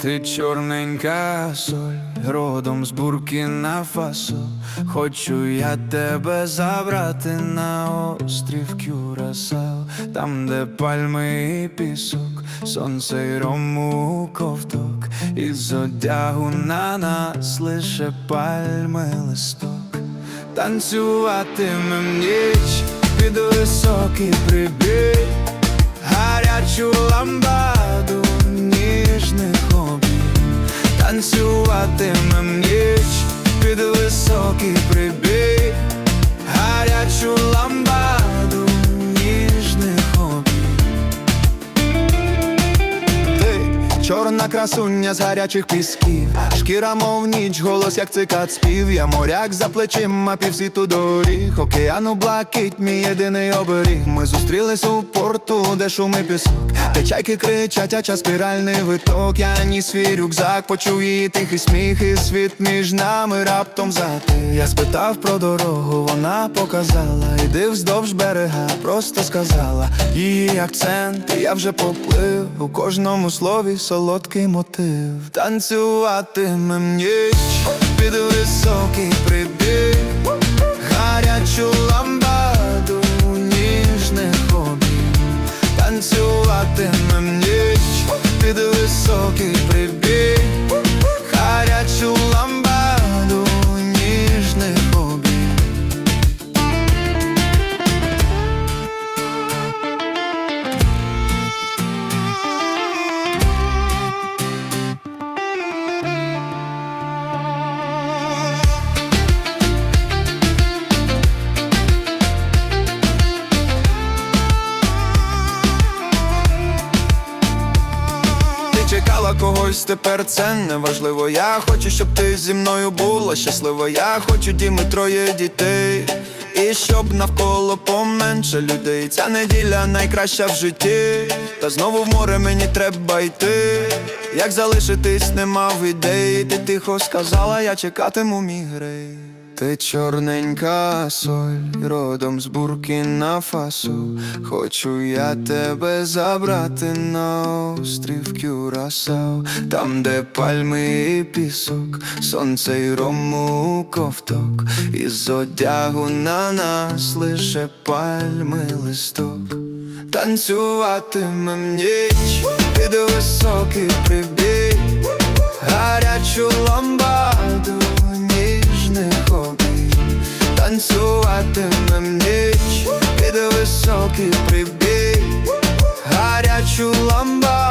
Ти чорненька соль, родом з Буркіна Фасо. Хочу я тебе забрати на острів Кюрасао, там, де пальми і пісок, сонце й рому ковток, із одягу на нас лише пальми листок. Танцюватимем ніч під високий прибій, гарячу ламбаду танцюватимем ніч під високий прибій, гарячу ламбаду ніжних обій. Ти чорна красуня з гарячих пісків, шкіра, мов ніч, голос, як цикад спів. Я моряк за плечима півсвіту доріг, океану блакить, мій єдиний оберіг. Ми зустрілись у порту, де шуми пісок. Де чайки кричать, а час спіральний виток. Я ніс свій рюкзак, почув її тихий сміх, і світ між нами раптом затих. Я спитав про дорогу, вона показала. Іди вздовж берега, просто сказала. Її акцент, і я вже поплив у кожному слові солодкий мотив. Танцюватимем ніч під високий прибій, чекала когось, тепер це не важливо. Я хочу, щоб ти зі мною була щаслива. Я хочу дім і троє дітей. І щоб навколо поменше людей. Ця неділя найкраща в житті. Та знову в море мені треба йти. Як залишитись, не мав ідей. Ти тихо сказала, я чекатиму мій грей. Ти чорненька соль, родом з Буркіна Фасо. Хочу я тебе забрати на острів Кюрасао, там, де пальми і пісок, сонце й рому ковток, із одягу на нас лише пальми листок. Танцюватимем ніч під високий прибій, гарячу ламбаду Танцюватимем ніч під високий прибій, гарячу ламбаду